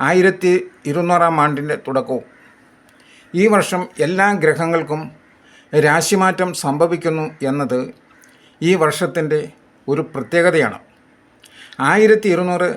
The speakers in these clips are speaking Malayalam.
ആയിരത്തി ഇരുന്നൂറാം ആണ്ടിന്റെ തുടക്കവും. ഈ വർഷം എല്ലാ ഗ്രഹങ്ങൾക്കും രാശിമാറ്റം സംഭവിക്കുന്നു എന്നത് ഈ വർഷത്തിന്റെ ഒരു പ്രത്യേകതയാണ്. ആയിരത്തി ഇരുന്നൂറ്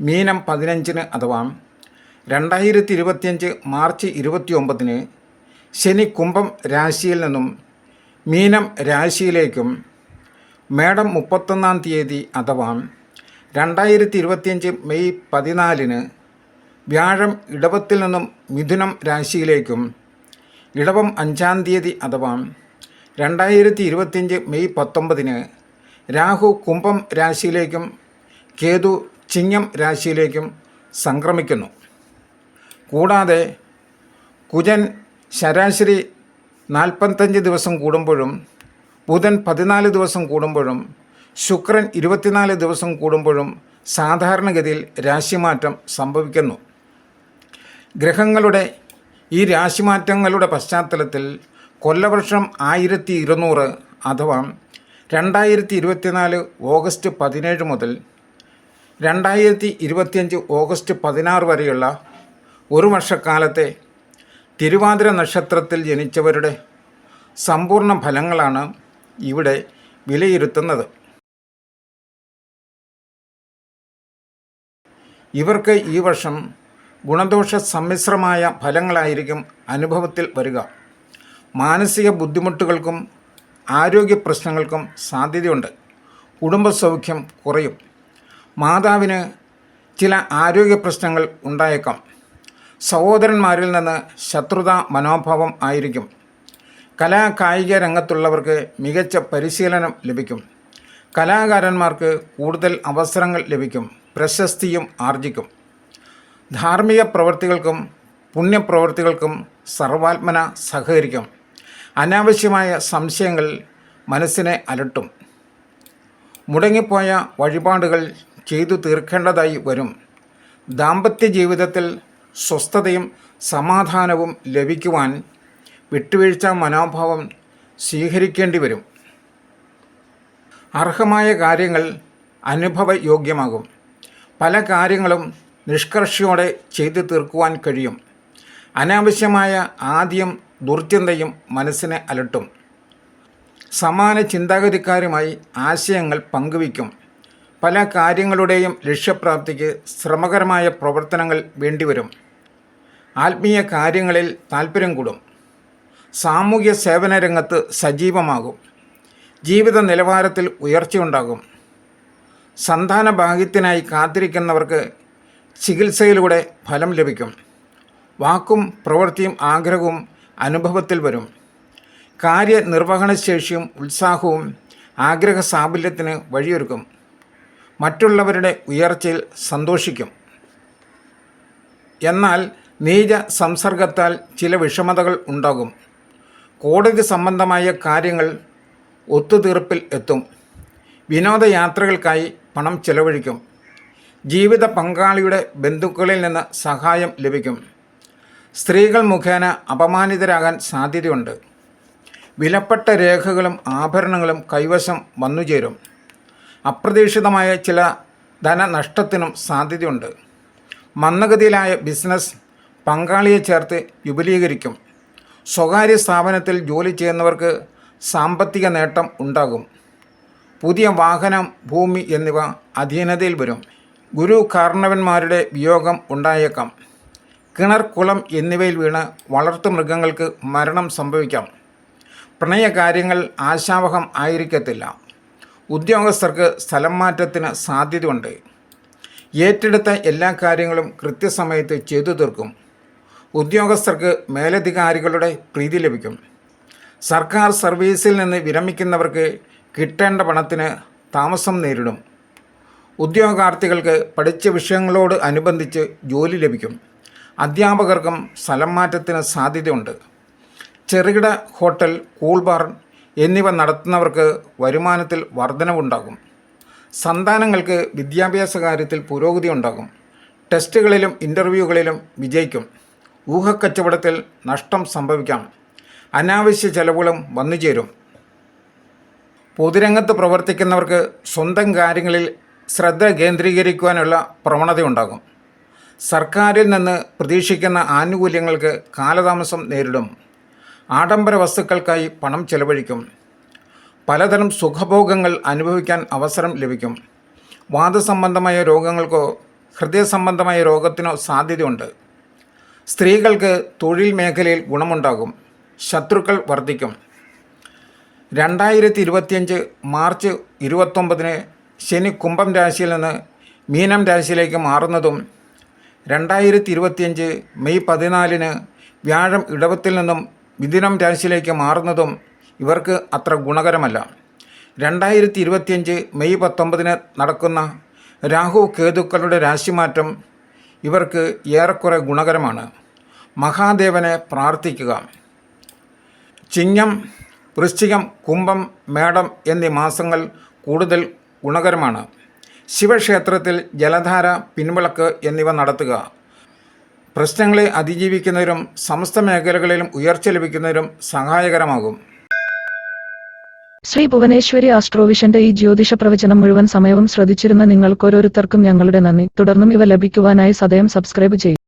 മീനം പതിനഞ്ചിന് അഥവാ രണ്ടായിരത്തി ഇരുപത്തിയഞ്ച് മാർച്ച് ഇരുപത്തി ഒമ്പതിന് ശനി കുംഭം രാശിയിൽ നിന്നും മീനം രാശിയിലേക്കും മേടം മുപ്പത്തൊന്നാം തീയതി അഥവാ രണ്ടായിരത്തി ഇരുപത്തിയഞ്ച് മെയ് പതിനാലിന് വ്യാഴം ഇടവത്തിൽ നിന്നും മിഥുനം രാശിയിലേക്കും ഇടവം അഞ്ചാം തീയതി അഥവാ രണ്ടായിരത്തി ഇരുപത്തിയഞ്ച് മെയ് പത്തൊമ്പതിന് രാഹു കുംഭം രാശിയിലേക്കും കേതു ചിങ്ങം രാശിയിലേക്കും സംക്രമിക്കുന്നു. കൂടാതെ കുജൻ ശരാശരി നാൽപ്പത്തഞ്ച് ദിവസം കൂടുമ്പോഴും ബുധൻ പതിനാല് ദിവസം കൂടുമ്പോഴും ശുക്രൻ ഇരുപത്തിനാല് ദിവസം കൂടുമ്പോഴും സാധാരണഗതിയിൽ രാശിമാറ്റം സംഭവിക്കുന്നു. ഗ്രഹങ്ങളുടെ ഈ രാശിമാറ്റങ്ങളുടെ പശ്ചാത്തലത്തിൽ കൊല്ലവർഷം ആയിരത്തി ഇരുന്നൂറ് അഥവാ രണ്ടായിരത്തി ഇരുപത്തിനാല് ഓഗസ്റ്റ് പതിനേഴ് മുതൽ രണ്ടായിരത്തി ഇരുപത്തിയഞ്ച് ഓഗസ്റ്റ് പതിനാറ് വരെയുള്ള ഒരു വർഷക്കാലത്തെ തിരുവാതിര നക്ഷത്രത്തിൽ ജനിച്ചവരുടെ സമ്പൂർണ ഫലങ്ങളാണ് ഇവിടെ വിലയിരുത്തുന്നത്. ഇവർക്ക് ഈ വർഷം ഗുണദോഷ സമ്മിശ്രമായ ഫലങ്ങളായിരിക്കും അനുഭവത്തിൽ വരിക. മാനസിക ബുദ്ധിമുട്ടുകൾക്കും ആരോഗ്യ പ്രശ്നങ്ങൾക്കും സാധ്യതയുണ്ട്. കുടുംബസൗഖ്യം കുറയും. മാതാവിന് ചില ആരോഗ്യ പ്രശ്നങ്ങൾ ഉണ്ടായേക്കാം. സഹോദരന്മാരിൽ നിന്ന് ശത്രുത മനോഭാവം ആയിരിക്കും. കലാ കായിക രംഗത്തുള്ളവർക്ക് മികച്ച പരിശീലനം ലഭിക്കും. കലാകാരന്മാർക്ക് കൂടുതൽ അവസരങ്ങൾ ലഭിക്കും. പ്രശസ്തിയും ആർജിക്കും. ധാർമ്മിക പ്രവൃത്തികൾക്കും പുണ്യപ്രവൃത്തികൾക്കും സർവാത്മന സഹകരിക്കും. അനാവശ്യമായ സംശയങ്ങൾ മനസ്സിനെ അലട്ടും. മുടങ്ങിപ്പോയ വഴിപാടുകൾ ചെയ്തു തീർക്കേണ്ടതായി വരും. ദാമ്പത്യ ജീവിതത്തിൽ സ്വസ്ഥതയും സമാധാനവും ലഭിക്കുവാൻ വിട്ടുവീഴ്ച മനോഭാവം സ്വീകരിക്കേണ്ടി വരും. അർഹമായ കാര്യങ്ങൾ അനുഭവയോഗ്യമാകും. പല കാര്യങ്ങളും നിഷ്കർഷയോടെ ചെയ്തു തീർക്കുവാൻ കഴിയും. അനാവശ്യമായ ആദ്യം ദുർചിന്തയും മനസ്സിനെ അലട്ടും. സമാന ചിന്താഗതിക്കാരുമായി ആശയങ്ങൾ പങ്കുവയ്ക്കും. പല കാര്യങ്ങളുടെയും ലക്ഷ്യപ്രാപ്തിക്ക് ശ്രമകരമായ പ്രവർത്തനങ്ങൾ വേണ്ടിവരും. ആത്മീയ കാര്യങ്ങളിൽ താൽപ്പര്യം കൂടും. സാമൂഹ്യ സേവന രംഗത്ത് സജീവമാകും. ജീവിത നിലവാരത്തിൽ ഉയർച്ചയുണ്ടാകും. സന്താന ഭാഗ്യത്തിനായി കാത്തിരിക്കുന്നവർക്ക് ചികിത്സയിലൂടെ ഫലം ലഭിക്കും. വാക്കും പ്രവൃത്തിയും ആഗ്രഹവും അനുഭവത്തിൽ വരും. കാര്യനിർവഹണശേഷിയും ഉത്സാഹവും ആഗ്രഹ സാഫല്യത്തിന് വഴിയൊരുക്കും. മറ്റുള്ളവരുടെ ഉയർച്ചയിൽ സന്തോഷിക്കും. എന്നാൽ നീച സംസർഗത്താൽ ചില വിഷമതകൾ ഉണ്ടാകും. കോടതി സംബന്ധമായ കാര്യങ്ങൾ ഒത്തുതീർപ്പിൽ എത്തും. വിനോദയാത്രകൾക്കായി പണം ചെലവഴിക്കും. ജീവിത പങ്കാളിയുടെ ബന്ധുക്കളിൽ നിന്ന് സഹായം ലഭിക്കും. സ്ത്രീകൾ മുഖേന അപമാനിതരാകാൻ സാധ്യതയുണ്ട്. വിലപ്പെട്ട രേഖകളും ആഭരണങ്ങളും കൈവശം വന്നുചേരും. അപ്രതീക്ഷിതമായ ചില ധനനഷ്ടത്തിനും സാധ്യതയുണ്ട്. മന്ദഗതിയിലായ ബിസിനസ് പങ്കാളിയെ ചേർത്ത് വിപുലീകരിക്കും. സ്വകാര്യ സ്ഥാപനത്തിൽ ജോലി ചെയ്യുന്നവർക്ക് സാമ്പത്തിക നേട്ടം ഉണ്ടാകും. പുതിയ വാഹനം ഭൂമി എന്നിവ അധീനതയിൽ വരും. ഗുരു കാരണവന്മാരുടെ വിയോഗം ഉണ്ടായേക്കാം. കിണർ കുളം എന്നിവയിൽ വീണ് വളർത്തു മൃഗങ്ങൾക്ക് മരണം സംഭവിക്കാം. പ്രണയകാര്യങ്ങൾ ആശാവഹം ആയിരിക്കത്തില്ല. ഉദ്യോഗസ്ഥർക്ക് സ്ഥലം മാറ്റത്തിന് സാധ്യതയുണ്ട്. ഏറ്റെടുത്ത എല്ലാ കാര്യങ്ങളും കൃത്യസമയത്ത് ചെയ്തു തീർക്കും. ഉദ്യോഗസ്ഥർക്ക് മേലധികാരികളുടെ പ്രീതി ലഭിക്കും. സർക്കാർ സർവീസിൽ നിന്ന് വിരമിക്കുന്നവർക്ക് കിട്ടേണ്ട പണത്തിന് താമസം നേരിടും. ഉദ്യോഗാർത്ഥികൾക്ക് പഠിച്ച വിഷയങ്ങളോട് അനുബന്ധിച്ച് ജോലി ലഭിക്കും. അധ്യാപകർക്കും സ്ഥലം മാറ്റത്തിന് സാധ്യതയുണ്ട്. ചെറുകിട ഹോട്ടൽ കൂൾ ബാർ എന്നിവ നടത്തുന്നവർക്ക് വരുമാനത്തിൽ വർധനവുണ്ടാകും. സന്താനങ്ങൾക്ക് വിദ്യാഭ്യാസ കാര്യത്തിൽ പുരോഗതി ഉണ്ടാകും. ടെസ്റ്റുകളിലും ഇന്റർവ്യൂകളിലും വിജയിക്കും. ഊഹക്കച്ചവടത്തിൽ നഷ്ടം സംഭവിക്കാം. അനാവശ്യ ചെലവുകളും വന്നുചേരും. പൊതുരംഗത്ത് പ്രവർത്തിക്കുന്നവർക്ക് സ്വന്തം കാര്യങ്ങളിൽ ശ്രദ്ധ കേന്ദ്രീകരിക്കുവാനുള്ള പ്രവണതയുണ്ടാകും. സർക്കാരിൽ നിന്ന് പ്രതീക്ഷിക്കുന്ന ആനുകൂല്യങ്ങൾക്ക് കാലതാമസം നേരിടും. ആഡംബര വസ്തുക്കൾക്കായി പണം ചെലവഴിക്കും. പലതരം സുഖഭോഗങ്ങൾ അനുഭവിക്കാൻ അവസരം ലഭിക്കും. വാദസംബന്ധമായ രോഗങ്ങൾക്കോ ഹൃദയ സംബന്ധമായ രോഗത്തിനോ സാധ്യതയുണ്ട്. സ്ത്രീകൾക്ക് തൊഴിൽ മേഖലയിൽ ഗുണമുണ്ടാകും. ശത്രുക്കൾ വർദ്ധിക്കും. രണ്ടായിരത്തി ഇരുപത്തിയഞ്ച് മാർച്ച് ഇരുപത്തൊമ്പതിന് ശനി കുംഭം രാശിയിൽ നിന്ന് മീനം രാശിയിലേക്ക് മാറുന്നതും രണ്ടായിരത്തി ഇരുപത്തിയഞ്ച് മെയ് പതിനാലിന് വ്യാഴം ഇടവത്തിൽ നിന്നും മിഥുനം രാശിയിലേക്ക് മാറുന്നതും ഇവർക്ക് അത്ര ഗുണകരമല്ല. രണ്ടായിരത്തി ഇരുപത്തിയഞ്ച് മെയ് പത്തൊമ്പതിന് നടക്കുന്ന രാഹു കേതുക്കളുടെ രാശിമാറ്റം ഇവർക്ക് ഏറെക്കുറെ ഗുണകരമാണ്. മഹാദേവനെ പ്രാർത്ഥിക്കുക. ചിങ്ങം വൃശ്ചികം കുംഭം മേടം എന്നീ മാസങ്ങൾ കൂടുതൽ ഗുണകരമാണ്. ശിവക്ഷേത്രത്തിൽ ജലധാര പിൻവിളക്ക് എന്നിവ നടത്തുക. പ്രശ്നങ്ങളെ അതിജീവിക്കുന്നതിനും സമസ്ത മേഖലകളിലും ഉയർച്ച ലഭിക്കുന്നതിനും സഹായകരമാകും. ശ്രീ ഭുവനേശ്വരി ആസ്ട്രോവിഷന്റെ ഈ ജ്യോതിഷ പ്രവചനം മുഴുവൻ സമയവും ശ്രദ്ധിച്ചിരുന്ന നിങ്ങൾക്കോരോരുത്തർക്കും ഞങ്ങളുടെ നന്ദി. തുടർന്നും ഇവ ലഭിക്കുവാനായി സദയം സബ്സ്ക്രൈബ് ചെയ്യും.